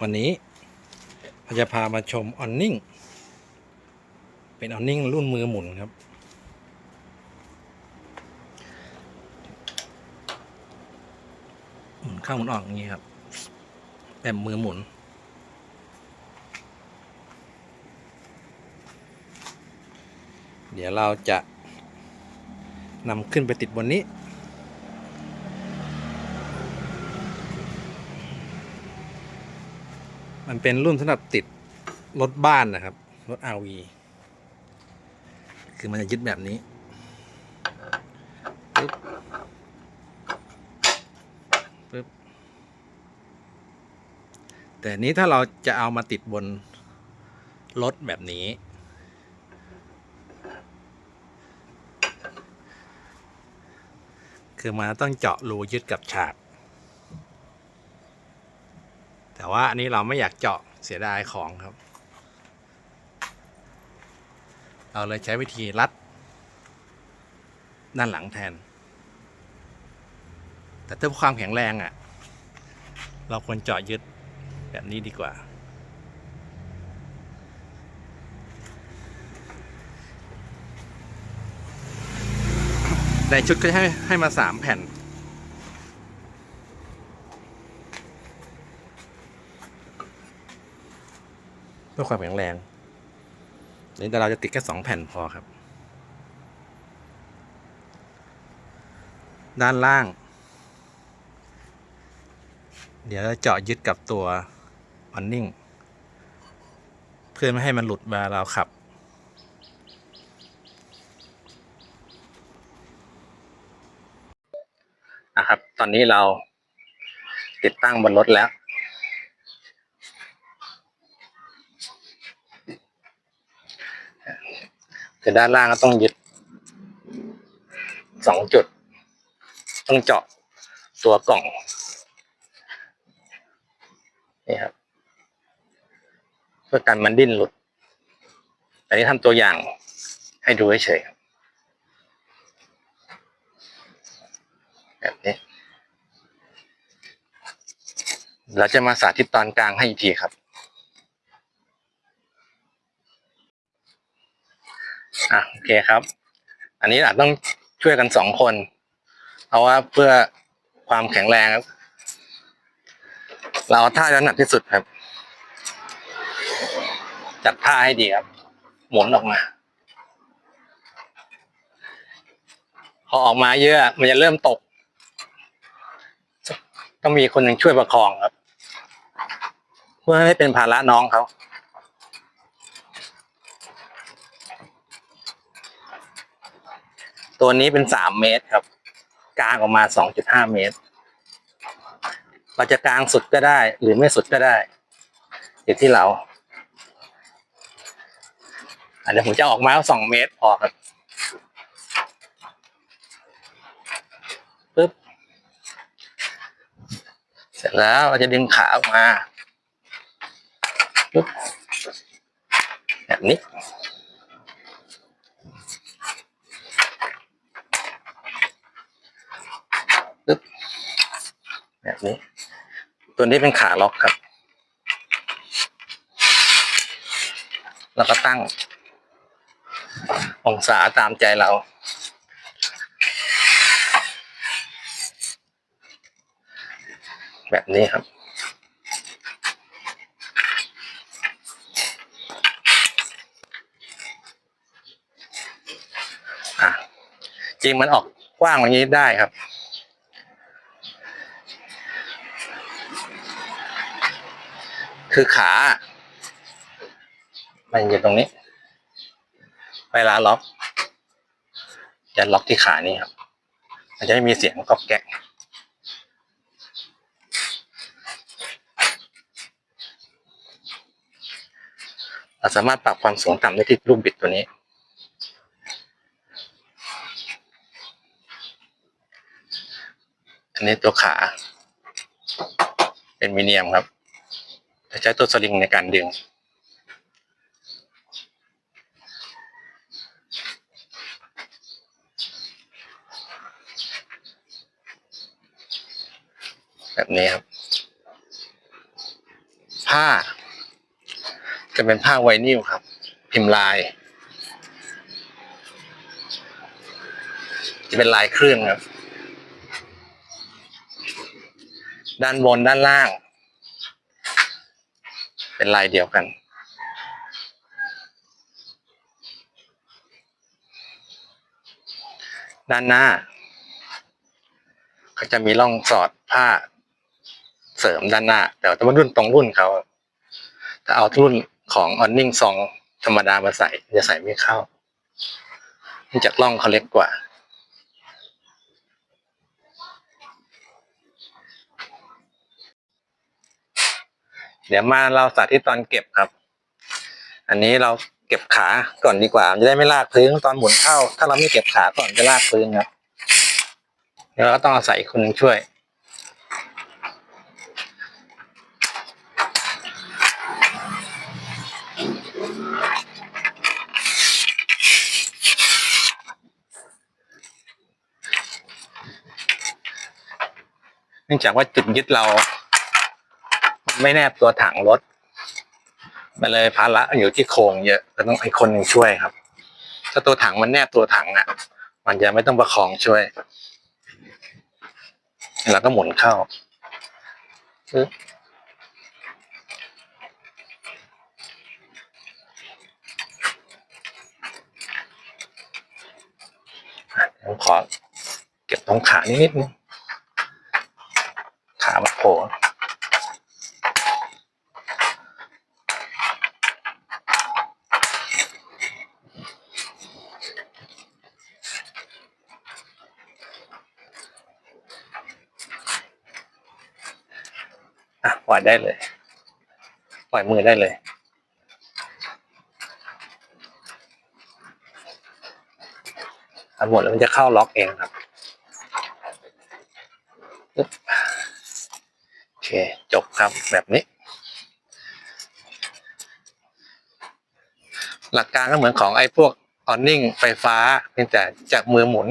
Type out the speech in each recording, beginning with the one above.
วันนี้เราจะพามาชมออนนิ่ง เป็นออนนิ่งรุ่นมือหมุนครับ หมุนเข้าหมุนออกอย่างนี้ครับแบบมือหมุน เดี๋ยวเราจะนำขึ้นไปติดบนนี้ มันเป็นรุ่นสำหรับติดรถบ้านนะครับ รถ RV คือมันจะยึดแบบนี้ปึ๊บปึ๊บแต่นี้ถ้าเราจะเอามาติดบนรถแบบนี้ คือมันต้องเจาะรูยึดกับฉาก แต่ว่าอันนี้เราไม่อยากเจาะเสียดายของครับ เราเลยใช้วิธีรัด ด้านหลังแทน แต่เพื่อความแข็งแรงอะ่ะ เราควรเจาะยึดแบบนี้ดีกว่าในชุดก็ให้ให้มาสามแผ่น เพื่อความแข็งแรงนี่แต่เราจะติดแค่สองแผ่นพอครับ ด้านล่าง เดี๋ยวเราเจาะยึดกับตัวออนนิ่ง เพื่อไม่ให้มันหลุดเวลาเราขับนะครับ ตอนนี้เราติดตั้งบนรถแล้ว คือด้านล่างก็ต้องยึดสองจุด ต้องเจาะตัวกล่อง นี่ครับ เพื่อกันมันดิ้นหลุด อันนี้ทำตัวอย่างให้ดูเฉยๆแบบนี้เราจะมาสาธิตตอนกลางให้อีกทีครับ อะโอเคครับ อันนี้อาจต้องช่วยกันสองคน เพราะว่าเพื่อความแข็งแรงครับ เราเอาท่าที่ถนัดที่สุดครับ จัดท่าให้ดีครับ หมุนออกมา พอออกมาเยอะ มันจะเริ่มตก ต้องมีคนหนึ่งช่วยประคองครับ เพื่อให้เป็นภาระน้องเขา ตัวนี้เป็นสามเมตรครับ กลางออกมาสองจุดห้าเมตรเราจะกลางสุดก็ได้ หรือไม่สุดก็ได้อยู่ที่เราอันนี้ผมจะออกมาสองเมตรพอครับปึ๊บเสร็จแล้วเราจะดึงขาออกมาปึ๊บแบบนี้ ปึ๊บ แบบ นี้ ตัวนี้เป็นขาล็อกครับ แล้วก็ตั้ง องศาตามใจเราแบบนี้ครับ จริงมันออกกว้างอย่างนี้ได้ครับ คือขา มันอยู่ตรงนี้ เวลาล็อกจะล็อกที่ขานี่ครับ มันจะไม่มีเสียงกรอบแกะเราสามารถปรับความสูงต่ำได้ที่ลูกบิดตัวนี้ อันนี้ตัวขา เป็นมีเนียมครับ จะใช้ตัวสลิงในการดึง แบบนี้ครับ ผ้า จะเป็นผ้าไวนิลครับ พิมพ์ลาย จะเป็นลายเครื่องครับ ด้านบนด้านล่าง เป็นลายเดียวกัน ด้านหน้าก็จะมีร่องสอดผ้าเสริมด้านหน้าแต่ว่ารุ่นตรงรุ่นเขาถ้าเอารุ่นของออนนิ่งซองธรรมดามาใส่จะใส่ไม่เข้าเนื่องจากร่องเขาเล็กกว่า เดี๋ยวมาเราสาธิตตอนเก็บครับ อันนี้เราเก็บขาก่อนดีกว่าจะได้ไม่ลากพื้นตอนหมุนเข้า ถ้าเราไม่เก็บขาก่อนจะลากพื้นครับเดี๋ยวเราก็ต้องอาศัยคนหนึงช่วยเนื่องจากว่าจุดยึดเรา ไม่แนบตัวถังรถ มันเลยภาระอยู่ที่โครงเยอะก็ต้องให้คนหนึ่งช่วยครับ ถ้าตัวถังมันแนบตัวถังอะ มันจะไม่ต้องประคองช่วย แล้วก็หมุนเข้าผมขอเก็บตรงขานิดนิดนึงขามันโผล่ อะปล่อยได้เลย ปล่อยมือได้เลย ทั้งหมดแล้วมันจะเข้าล็อกเองครับปึ๊บโอเค จบครับแบบนี้ หลักการก็เหมือนของไอ้พวกออนนิ่งไฟฟ้าเพียงแต่จากมือหมุน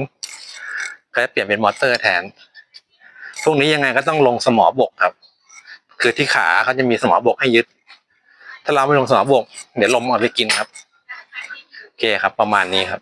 ก็จะเปลี่ยนเป็นมอเตอร์แทนพวกนี้ยังไงก็ต้องลงสมอบกครับ คือที่ขาเขาจะมีสมอบกให้ยึด ถ้าเราไม่ลงสมอบก เดี๋ยวลมเอาไปกินครับ โอเคครับ ประมาณนี้ครับ